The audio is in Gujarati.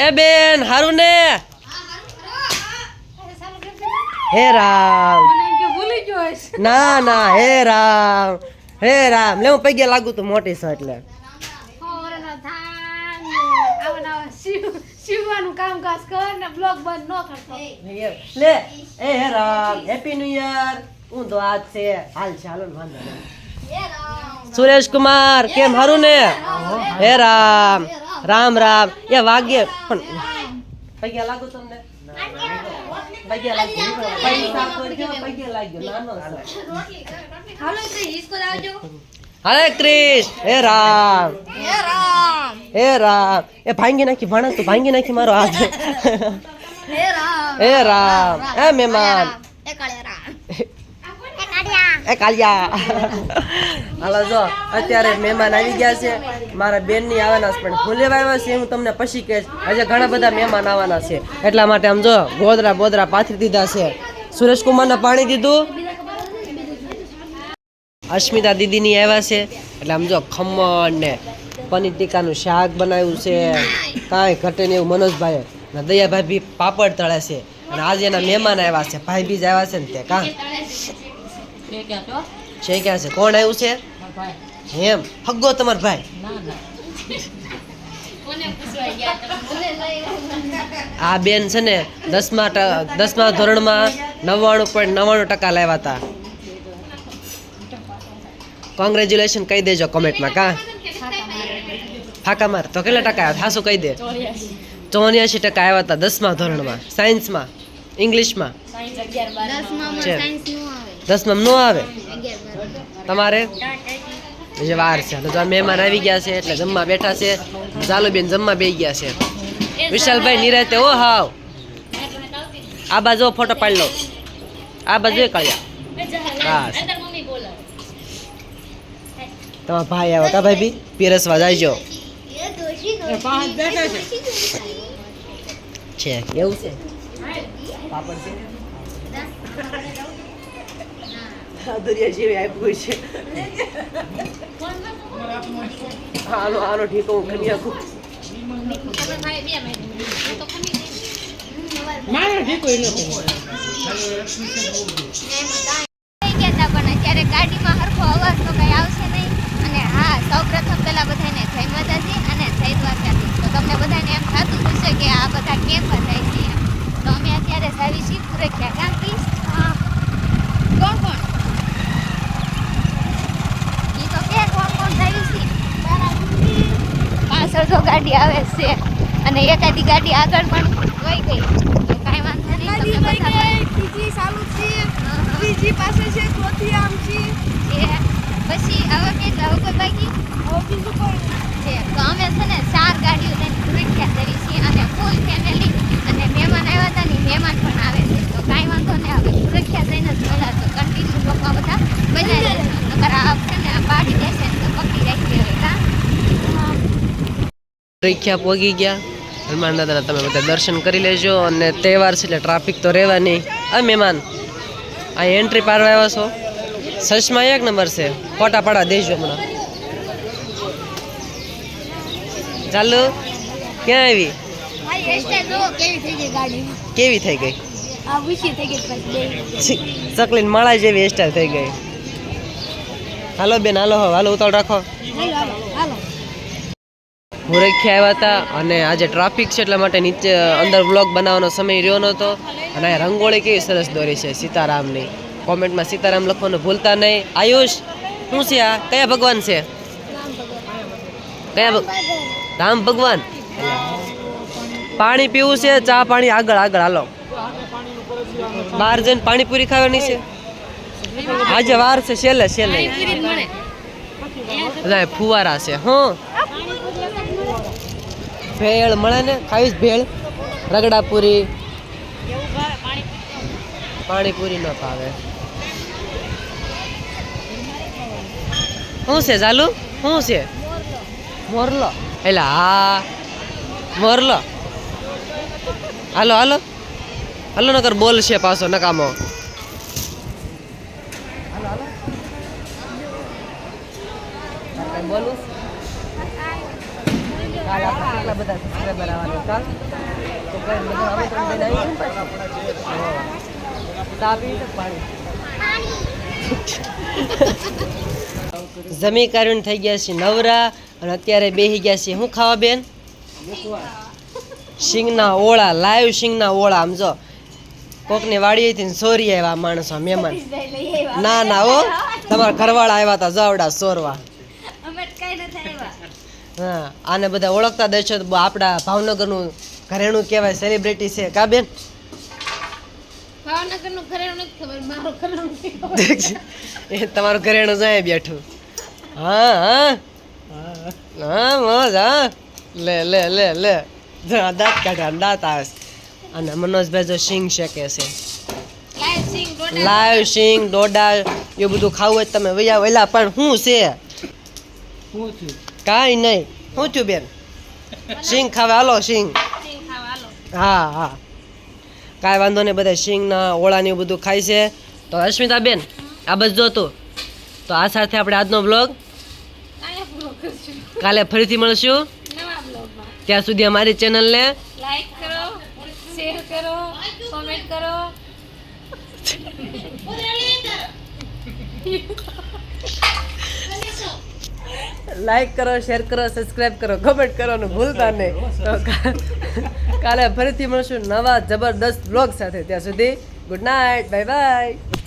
એ બેન હારું ને હે રામ ભૂલી ગયો હશે. ના ના હે રામ હે રામ લે હું પગે લાગુ તું મોટી છો એટલે. હોરનો થાન ને આવા નવા શીવ- શીવવાનું કામકાજ કર ને બ્લોગ બંધ ન કરતો લે એ હે રામ હેપી ન્યુ યર હું તો આજ છે. હાલ ચાલો ને વાંધો નહીં. સુરેશ કુમાર કેમ હારું ને હે રામ રામ રામ. એ વાગ્ય. પણ પગે લાગુ તમને? પગે લાગ્યો પૈસા તો જો પગે લાગ્યો નાનો હરે કૃષ્ણ હે રામ. હે રામ. હે રામ. એ ભાંગી નાખી ભણા તું ભાંગી નાખી મારો હાથ. હે રામ. હે રામ. હે મહેમાન. અત્યારે મહેમાન આવી ગયા છે. મારા બેનની આવવાના છે, પણ હું આવ્યા છે, હું તમને પછી કહીશ. હજી ઘણા બધા મહેમાન આવવાના છે. એટલા માટે આમ જો, ગોદરા બોદરા પાથરી દીધા છે. સુરેશકુમાર ને પાણી દીધું. અસ્મિતા દીદીની આવ્યા છે. એટલે આમ જો, ખમણ ને પનીર ટીકાનું શાક બનાવ્યું છે. કાંઈ ઘટે ને એવું મનોજભાઈ ને દયાભાઈ બી પાપડ તળે છે. અને આજે એના મહેમાન આવ્યા છે. ભાઈ બીજ આવ્યા છે ને તે, કાં? છે? ક્યાં છે? કોણ આવ્યું છે? એમ. ફગ્ગો તમાર ભાઈ. આ બેન છે ને દસમા દસમા ધોરણમાં નવ્વાણું પોઈન્ટ નવ્વાણું ટકા લાવ્યા હતા. કોંગ્રેચ્યુલેશન કહી દેજો કોમેન્ટમાં કા? ફાકા માર. તો કેટલા ટકા આવ્યા? હાસુ કહી દે. ચોર્યાસી ટકા આવ્યા હતા દસમા ધોરણમાં સાયન્સમાં ઇંગ્લિશમાં. છે દસમાં નો આવે. તમારે? જે વાર છે. તો મહેમાન આવી ગયા છે, એટલે જમવા બેઠા છે. ઝાલુબેન જમવા બે ગયા છે. વિશાલભાઈ નિરાતે, ઓ હાવ. આ બાજુ ફોટો પાડી લો. આ બાજુ કાઢ્યા. બસ. તમારા ભાઈ આવો કા ભાઈ બી? પીરસવા જાયજો. છે, કેવું છે? પાપડ છે? દુરિયા જેવી આપ્યું છે. આનો આનો ઠીકો હું ખમી આપું થઈ ગયા હતા પણ અત્યારે ગાડીમાં હરખો અવાજનો કંઈ આવશે નહીં અને હા સૌપ્રથમ પહેલા બધાને જય માતાજી અને જય દ્વારકાધીશ તો તમને બધાને એમ થતું હશે કે આ બધા કેમ બધાય છે એમ તો અમે અત્યારે સાવી છીએ સુરખ્યા કાં કીશ કોણ કોણ ઈ તો કે કોણ કોણ સાવી છે પાછળ તો ગાડી આવે છે અને એકાદી ગાડી આગળ પણ વહી ગઈ. કાંઈ વાંધો નહીં તમને બધા ત્રીજી ચાલુ છે. હા. પાસે છે ચોથી આમ છે. એ પછી હવે કે જાવ કોઈ બાકી? બીજું કોઈ છે. તો અમે છે ને ચાર ગાડીઓ લઈને સુરક્ષા કરી છીએ અને ફૂલ ફેમિલી અને મહેમાન આવ્યા હતા ને ઈ મહેમાન પણ આવે છે તો કાંઈ વાંધો નહીં હવે સુરક્ષા થઈને જ મળ્યા તો કન્ટિન્યુ લોકો બધા બજાર નકર આ છે ને આ પાડી દેશે ને તો પકડી રાખી હવે કાં પરીક્ષા પોગી ગયા. હનુમાન દાદાના તમે બધા દર્શન કરી લેજો અને તહેવાર છે એટલે ટ્રાફિક તો રહેવાની આ મહેમાન આ એન્ટ્રી પાડવા આવ્યા છો. સચમાં એક નંબર છે. ફોટા પાડા દેજો હમણાં. ચાલો ક્યાં આવી? કેવી થઈ ગઈ ચકલીન માળા જેવી હેરસ્ટાઈલ થઈ ગઈ. હાલો બેન હાલો હાલો ઉતાળ રાખો. હાલો. હાલો આવ્યા હતા અને આજે ટ્રાફિક છે એટલા માટે નીચે અંદર બ્લોગ બનાવવાનો સમય રહ્યો નહોતો. અને આ રંગોળી કેવી સરસ દોરી છે સીતારામની. કોમેન્ટમાં સીતારામ લખવાનું ભૂલતા નહીં. આયુષ શું છે આ? કયા ભગવાન છે? કયા રામ ભગવાન? પાણી પીવું છે ચા પાણી આગળ આગળ હાલો. બહાર જઈને પાણીપુરી ખાવાની છે. આજે વાર છે છેલ્લે છેલ્લે. ફુવારા છે હું. ભેળ મળે ને ખાવીશ ભેળ. રગડાપુરી. પાણીપુરી ન ભાવે. શું છે ચાલુ શું છે? મોરલો. એટલે હા. મોરલો. હાલો હાલો. હાલો, નકર બોલ છે પાછો નકામો. બોલું કેટલા બધા સબસ્ક્રાઈબર આવવાના કાલ તો કઈ બધા હવે તમે આવીશું ને પાછા. પાછું તાપી પાણી. જમી કાઢીને થઈ ગયા છે નવરા અને અત્યારે બેસી ગયા છે શું ખાવા બેન? શિંગના ઓળા, લાઈવ શિંગના ઓળા. આમ જો, કોકની વાડી હતી સોરી આવ્યા માણસો, મહેમાન. ના ના ઓ તમારા ઘરવાળા આવ્યા હતા, જાવડા, સોરવા અમે કઈ નથી આવ્યા હા આને બધા ઓળખતા દેશો તો બહુ આપણા ભાવનગરનું ઘરેણું કહેવાય સેલિબ્રિટી છે. કા બેન? ભાવનગરનું ઘરેણું નથી ખબર મારું ઘરેણું એ તમારું ઘરેણું જાય બેઠું. હા હા. હા મોજ હા. લે લે લે લે. દાંત કાઢ્યા દાંત આવે અને મનોજભાઈ જો સિંગ શેકે છે. લાઈવ સિંગ ડોડા. એ એવું બધું ખાવું હોય તમે વૈયા વેલા પણ શું છે? કાંઈ નહીં. શું થયું બેન? સિંગ ખાવા. હાલો સિંગ સિંગ ખાવા હાલો. હા હા. કાંઈ વાંધો નહીં બધા સિંગના ઓળાને એવું બધું ખાય છે. તો અસ્મિતા બેન આ બધું હતું તો. આ સાથે આપણે આજનો બ્લોગ કાલે ફરીથી મળશું. ત્યાં સુધી અમારી ચેનલને લાઈક કરો શેર કરો કોમેન્ટ કરો. લાઈક કરો શેર કરો સબસ્ક્રાઈબ કરો કમેન્ટ કરવાનું ભૂલતા નહીં. કાલે ફરીથી મળશું નવા જબરદસ્ત બ્લોગ સાથે. ત્યાં સુધી ગુડ નાઇટ બાય બાય